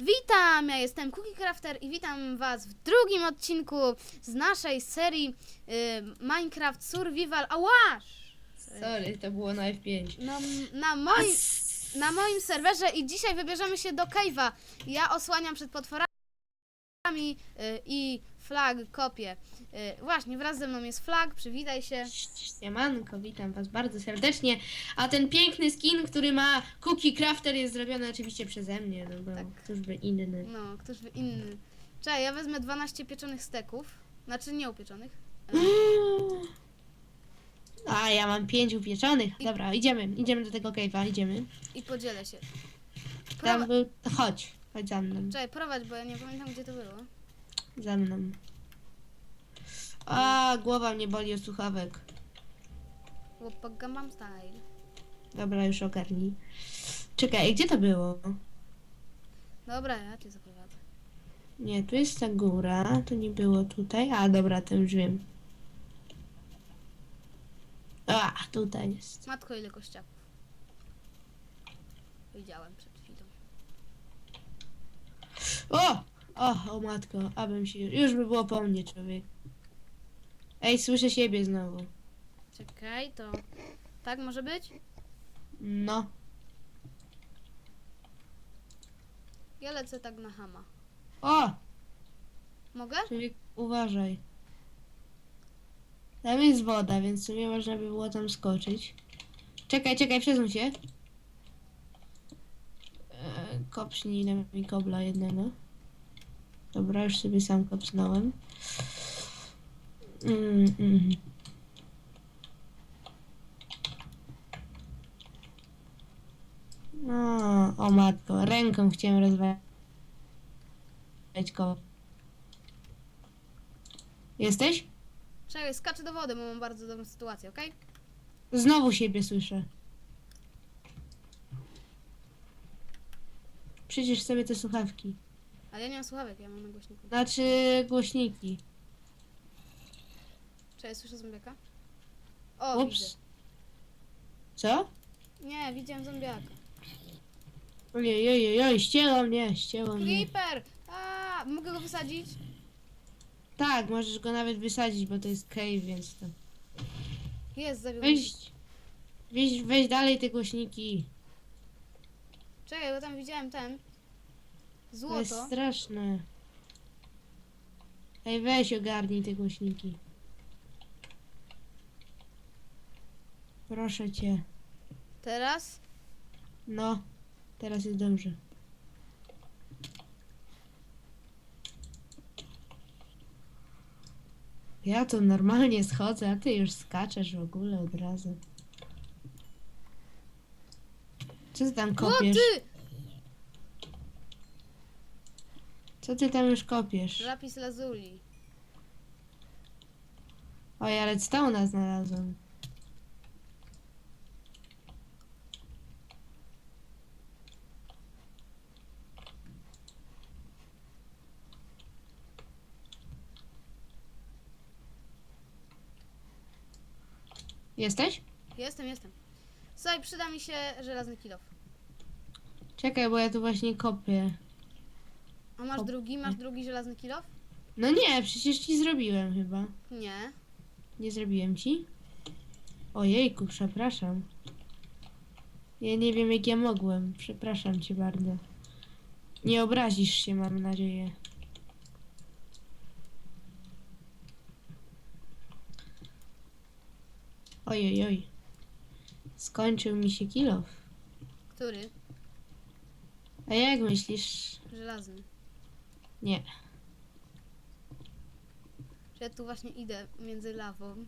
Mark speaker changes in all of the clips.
Speaker 1: Witam, ja jestem Cookie Crafter i witam was w drugim odcinku z naszej serii y, Minecraft Survival Awash.
Speaker 2: Sorry, to było na F5.
Speaker 1: No, na, moim, na moim serwerze i dzisiaj wybierzemy się do Cave'a. Ja osłaniam przed potworami y, i flag kopię. Y, właśnie, wraz ze mną jest flag, przywitaj się.
Speaker 2: Siemanko, witam was bardzo serdecznie. A ten piękny skin, który ma Cookie Crafter jest zrobiony oczywiście przeze mnie, no bo
Speaker 1: Tak.
Speaker 2: któż by inny.
Speaker 1: No, ktoś by inny. Czekaj, ja wezmę 12 pieczonych steków. Znaczy nie upieczonych.
Speaker 2: A, ja mam pięć upieczonych. Dobra, idziemy, idziemy do tego cave'a, idziemy.
Speaker 1: I podzielę się.
Speaker 2: Tam
Speaker 1: Prowa-
Speaker 2: był... Chodź, chodź za mną,
Speaker 1: Czekaj, prowadź, bo ja nie pamiętam gdzie to było.
Speaker 2: Za mną. A, głowa mnie boli od słuchawek.
Speaker 1: Łopak Gambam Style.
Speaker 2: Dobra, już ogarnij. Czekaj, gdzie to było?
Speaker 1: Dobra, ja cię zaprowadzę.
Speaker 2: Nie, tu jest ta góra, to nie było tutaj. A, dobra, to już wiem. A, tutaj jest.
Speaker 1: Matko, ile kościaków. Widziałem przed chwilą.
Speaker 2: O! O, o matko, abym się... Już by było po mnie, człowiek. Ej, słyszę siebie znowu.
Speaker 1: Czekaj, to... Tak może być?
Speaker 2: No.
Speaker 1: Ja lecę tak na hama.
Speaker 2: O!
Speaker 1: Mogę?
Speaker 2: Człowiek, uważaj. Tam jest woda, więc w sumie można by było tam skoczyć. Czekaj, czekaj, przesuń się. E, kopśnij na mi kobla jednego. Dobra, już sobie sam kopsnąłem. Mm, mm. O, o matko, ręką chciałem rozwalić go. Jesteś?
Speaker 1: Czekaj, skaczę do wody, bo mam bardzo dobrą sytuację, okej?
Speaker 2: Znowu siebie słyszę. Przecież sobie te słuchawki.
Speaker 1: Ale ja nie mam słuchawek, ja mam na głośniku.
Speaker 2: Znaczy głośniki.
Speaker 1: Czekaj, słyszę zombiaka? O, widzę.
Speaker 2: Ups. Co?
Speaker 1: Nie, widziałem zombiaka.
Speaker 2: Ojej, ojej, ojej, ścięło mnie, ścięło mnie.
Speaker 1: Creeper! A, mogę go wysadzić?
Speaker 2: Tak, możesz go nawet wysadzić, bo to jest cave, więc to...
Speaker 1: Jest, zawiódł.
Speaker 2: Weź, weź, weź dalej te głośniki.
Speaker 1: Czekaj, bo tam widziałem ten.
Speaker 2: To jest
Speaker 1: Złoto.
Speaker 2: straszne. Ej, weź ogarnij te głośniki. Proszę cię.
Speaker 1: Teraz?
Speaker 2: No, teraz jest dobrze. Ja tu normalnie schodzę, a ty już skaczesz w ogóle od razu. Co ty tam
Speaker 1: O,
Speaker 2: kopiesz?
Speaker 1: ty!
Speaker 2: Co ty tam już kopiesz?
Speaker 1: Lapis lazuli.
Speaker 2: Oj, ale stone'a znalazłem. Jesteś?
Speaker 1: Jestem, jestem. Słuchaj, przyda mi się żelazny kilof.
Speaker 2: Czekaj, bo ja tu właśnie kopię.
Speaker 1: A masz drugi? Masz drugi żelazny kilof?
Speaker 2: No nie, przecież ci zrobiłem chyba.
Speaker 1: Nie.
Speaker 2: Nie zrobiłem ci? Ojejku, przepraszam. Ja nie wiem jak ja mogłem. Przepraszam cię bardzo. Nie obrazisz się, mam nadzieję. Ojej, oj. Skończył mi się kilof.
Speaker 1: Który?
Speaker 2: A jak myślisz?
Speaker 1: Żelazny.
Speaker 2: Nie.
Speaker 1: Że ja tu właśnie idę między lawą.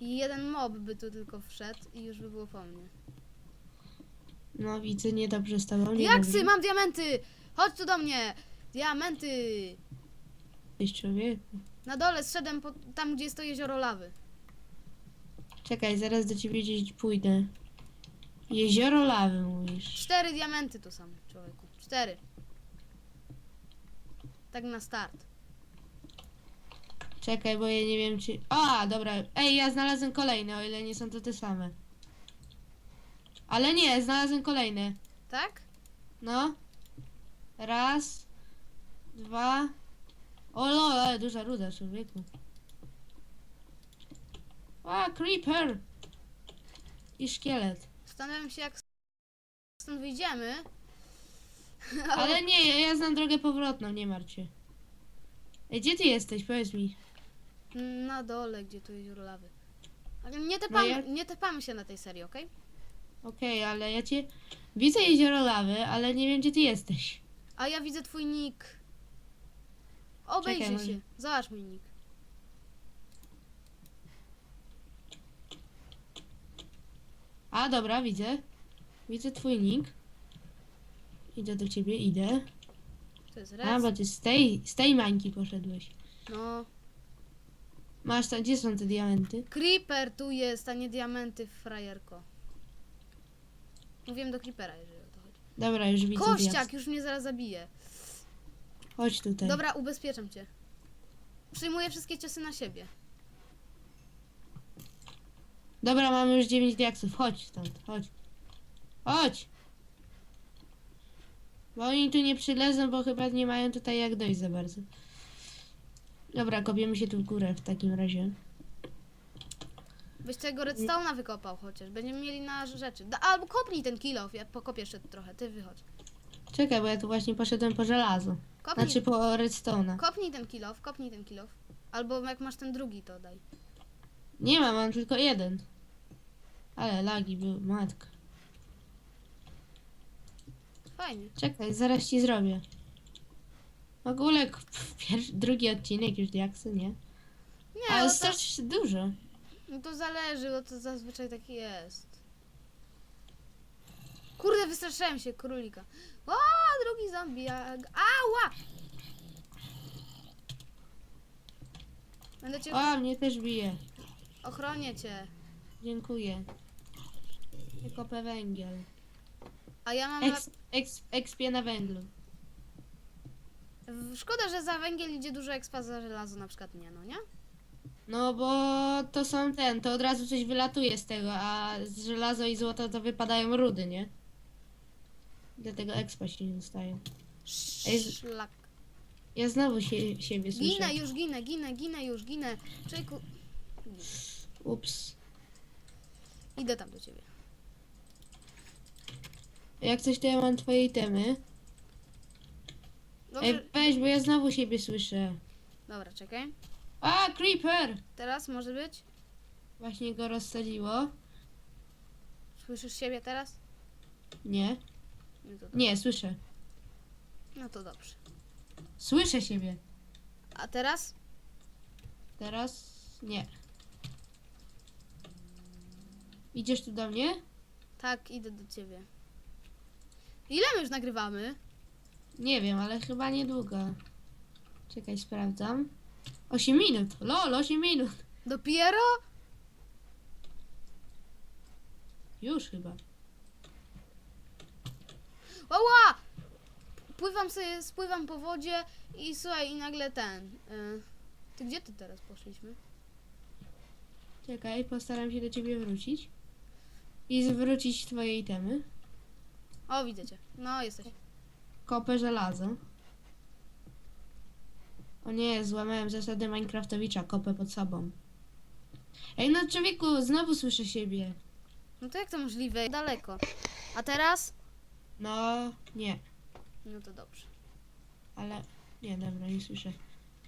Speaker 1: I jeden mob by tu tylko wszedł i już by było po mnie.
Speaker 2: No widzę, niedobrze z tobą. Nie dobrze.
Speaker 1: mam diamenty! Chodź tu do mnie! Diamenty!
Speaker 2: Jesteś człowieku.
Speaker 1: Na dole zszedłem po, tam, gdzie jest to jezioro lawy.
Speaker 2: Czekaj, zaraz do ciebie gdzieś pójdę. Jezioro lawy mówisz.
Speaker 1: Cztery diamenty tu są, człowieku. Cztery. Tak na start.
Speaker 2: Czekaj, bo ja nie wiem czy... A, dobra. Ej, ja znalazłem kolejne, o ile nie są to te same. Ale nie, znalazłem kolejne.
Speaker 1: Tak?
Speaker 2: No. Raz, dwa. O lol, ale duża ruda, człowieku. A, creeper! I szkielet.
Speaker 1: Zastanawiam się, jak stąd wyjdziemy.
Speaker 2: Ale nie, ja, ja znam drogę powrotną, nie martw się. Ej, gdzie ty jesteś? Powiedz mi.
Speaker 1: Na dole, gdzie tu jezioro lawy. Ale nie tepamy,
Speaker 2: ja-
Speaker 1: nie tepamy się na tej serii, okej?
Speaker 2: Okej, ale ja cię... Widzę jezioro lawy, ale nie wiem, gdzie ty jesteś.
Speaker 1: A ja widzę twój nick. Obejrzyj
Speaker 2: Czekaj,
Speaker 1: się. Zobacz mój nick.
Speaker 2: A, dobra, widzę. Widzę twój nick. Idę do ciebie, idę.
Speaker 1: To jest
Speaker 2: A,
Speaker 1: res.
Speaker 2: bo ty z tej, z tej mańki poszedłeś.
Speaker 1: No.
Speaker 2: Masz tam, gdzie są te diamenty?
Speaker 1: Creeper tu jest, a nie diamenty, frajerko. Mówiłem do Creepera, jeżeli o to chodzi.
Speaker 2: Dobra, już widzę
Speaker 1: Kościak, już mnie zaraz zabije.
Speaker 2: Chodź tutaj.
Speaker 1: Dobra, ubezpieczam cię. Przyjmuję wszystkie ciosy na siebie.
Speaker 2: Dobra, mamy już 9 diaksów. Chodź stąd, chodź. Chodź! Bo oni tu nie przylezą, bo chyba nie mają tutaj jak dojść za bardzo. Dobra, kopiemy się tu w górę w takim razie.
Speaker 1: Byś tego redstone'a wykopał chociaż. Będziemy mieli na rzeczy. Da, albo kopnij ten kilof, ja pokopię jeszcze trochę, ty wychodź.
Speaker 2: Czekaj, bo ja tu właśnie poszedłem po żelazo.
Speaker 1: Kopnij,
Speaker 2: Znaczy po redstone'a.
Speaker 1: kopnij ten kilof, kopnij ten kilof. Albo jak masz ten drugi, to daj.
Speaker 2: Nie mam, mam tylko jeden. Ale lagi były, matka.
Speaker 1: Fajnie.
Speaker 2: Czekaj, zaraz ci zrobię. W ogóle k- pierwszy, drugi odcinek już diaksy, nie?
Speaker 1: Nie,
Speaker 2: Ale
Speaker 1: no to,
Speaker 2: strasznie dużo.
Speaker 1: no to zależy, bo to zazwyczaj tak jest. Kurde, wystraszyłem się królika. O, drugi zombie. jak- Ała! Będę cię...
Speaker 2: O, mnie też bije.
Speaker 1: Ochronię cię.
Speaker 2: Dziękuję. Kopę węgiel.
Speaker 1: A ja mam...
Speaker 2: Eks, eks, ekspię na węglu.
Speaker 1: Szkoda, że za węgiel idzie dużo expa, za żelazo na przykład nie, no nie?
Speaker 2: No bo to są ten, to od razu coś wylatuje z tego, a z żelazo i złoto to wypadają rudy, nie? Dlatego expa się nie. Ej, z-
Speaker 1: Szlak.
Speaker 2: Ja znowu się, siebie słyszę.
Speaker 1: Ginę już, ginę, ginę, ginę już, ginę. Człowieku...
Speaker 2: Ups.
Speaker 1: Idę tam do ciebie.
Speaker 2: Jak coś to ja mam twoje itemy.
Speaker 1: Dobrze.
Speaker 2: Ej, weź, bo ja znowu siebie słyszę.
Speaker 1: Dobra, czekaj.
Speaker 2: A, creeper!
Speaker 1: Teraz może być?
Speaker 2: Właśnie go rozsadziło.
Speaker 1: Słyszysz siebie teraz?
Speaker 2: Nie.
Speaker 1: No to, dobrze.
Speaker 2: Nie, słyszę.
Speaker 1: no to dobrze.
Speaker 2: Słyszę siebie.
Speaker 1: A teraz?
Speaker 2: Teraz nie. Idziesz tu do mnie?
Speaker 1: Tak, idę do ciebie. Ile my już nagrywamy?
Speaker 2: Nie wiem, ale chyba niedługo. Czekaj, sprawdzam. 8 minut. Lol, 8 minut.
Speaker 1: Dopiero?
Speaker 2: Już chyba.
Speaker 1: Oła! Pływam sobie, spływam po wodzie i słuchaj, i nagle ten. Y, ty gdzie ty teraz poszliśmy?
Speaker 2: Czekaj, postaram się do ciebie wrócić. I zwrócić twoje itemy.
Speaker 1: O, widzę cię. No, jesteś.
Speaker 2: Kopę żelazo. O nie, złamałem zasady Minecraftowicza, kopę pod sobą. Ej, no człowieku, znowu słyszę siebie.
Speaker 1: No to jak to możliwe? Daleko. A teraz?
Speaker 2: No, nie,
Speaker 1: No to dobrze.
Speaker 2: ale... Nie, dobra, nie słyszę.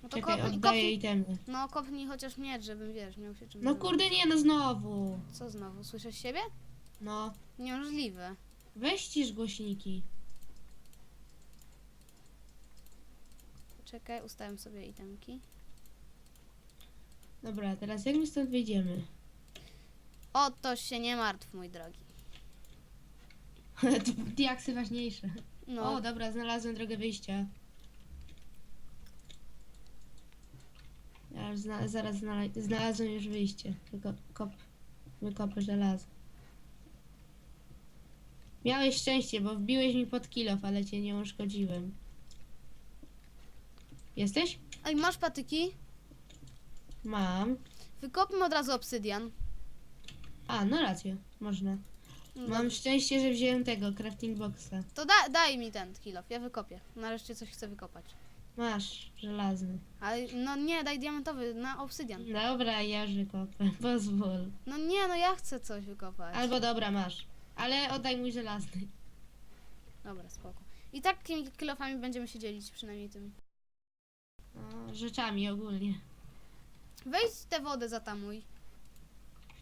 Speaker 1: No to
Speaker 2: Czekaj,
Speaker 1: kopnij,
Speaker 2: oddaję
Speaker 1: kopnij.
Speaker 2: itemy.
Speaker 1: No kopnij chociaż miecz, żebym wiesz, miał się czym
Speaker 2: No
Speaker 1: zająć.
Speaker 2: kurde, nie, no znowu.
Speaker 1: Co znowu? Słyszysz siebie?
Speaker 2: No,
Speaker 1: Niemożliwe.
Speaker 2: Weź głośniki.
Speaker 1: Czekaj, ustawiam sobie itemki.
Speaker 2: Dobra, teraz jak my stąd wyjdziemy?
Speaker 1: O, to się nie martw, mój drogi.
Speaker 2: to diaksy ważniejsze.
Speaker 1: No,
Speaker 2: O, dobra, znalazłem drogę wyjścia. Ja już zna, zaraz znala, znalazłem już wyjście. Tylko kop, wykopę żelazo. Miałeś szczęście, bo wbiłeś mi pod kilof, ale cię nie uszkodziłem. Jesteś?
Speaker 1: Ej, masz patyki?
Speaker 2: Mam.
Speaker 1: Wykopmy od razu obsydian.
Speaker 2: A, no rację, można. Mam szczęście, że wziąłem tego, crafting boxa.
Speaker 1: To da, daj mi ten kilof, ja wykopię. Nareszcie coś chcę wykopać.
Speaker 2: Masz, żelazny.
Speaker 1: Ale no nie, daj diamentowy na obsydian.
Speaker 2: Dobra, ja już wykopę, pozwól.
Speaker 1: No nie, no ja chcę coś wykopać.
Speaker 2: Albo dobra, masz. Ale oddaj mój żelazny.
Speaker 1: Dobra, spoko. I takimi kilofami będziemy się dzielić, przynajmniej tym.
Speaker 2: No, rzeczami ogólnie.
Speaker 1: Wejdź tę wodę zatamuj.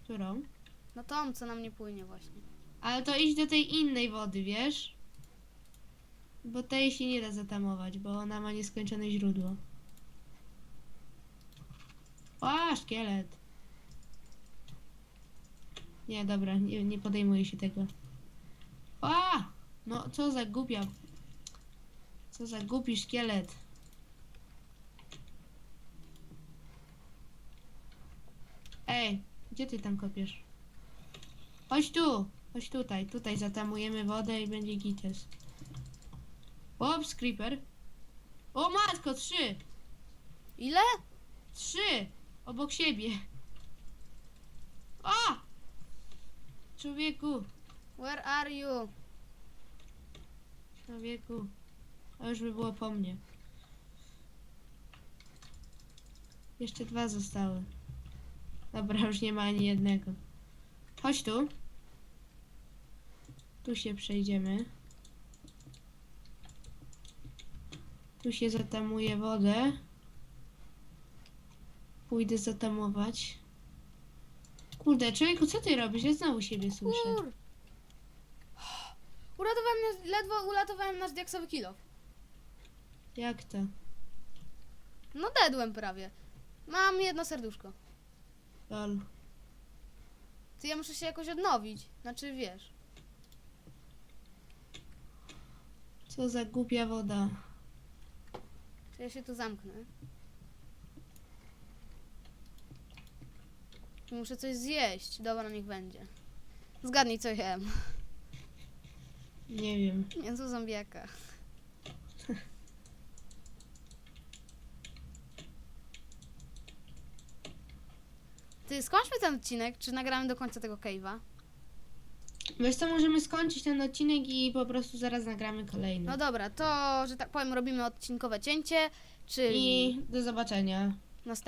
Speaker 2: Którą?
Speaker 1: No tą, co na mnie płynie właśnie.
Speaker 2: Ale to idź do tej innej wody, wiesz? Bo tej się nie da zatamować, bo ona ma nieskończone źródło. O, szkielet. Nie, dobra, nie, nie podejmuję się tego. O! No, co za głupia. Co za głupi szkielet. Ej, gdzie ty tam kopiesz? Chodź tu, chodź tutaj, tutaj zatamujemy wodę i będzie gites. Ops, creeper. O matko, trzy!
Speaker 1: Ile?
Speaker 2: Trzy! Obok siebie. O! Człowieku,
Speaker 1: Where are you?
Speaker 2: człowieku. A już by było po mnie. Jeszcze dwa zostały. Dobra, już nie ma ani jednego. Chodź tu. Tu się przejdziemy. Tu się zatamuje wodę. Pójdę zatamować. Kurde, człowieku, co ty robisz? Ja znowu siebie słyszę.
Speaker 1: Kur... Uratowałem, nas- ledwo uratowałem nasz diaksowy kilof.
Speaker 2: Jak to?
Speaker 1: No dedłem prawie. Mam jedno serduszko.
Speaker 2: Lol.
Speaker 1: Ty ja muszę się jakoś odnowić. Znaczy wiesz.
Speaker 2: Co za głupia woda.
Speaker 1: Czy ja się tu zamknę? Muszę coś zjeść. Dobra, niech będzie. Zgadnij co jem.
Speaker 2: Nie wiem.
Speaker 1: Mięso zombiaka. Ty, skończmy ten odcinek, czy nagramy do końca tego cave'a?
Speaker 2: Wiesz co, możemy skończyć ten odcinek i po prostu zaraz nagramy kolejny.
Speaker 1: No dobra, to, że tak powiem, robimy odcinkowe cięcie, czyli
Speaker 2: I do zobaczenia.
Speaker 1: następne.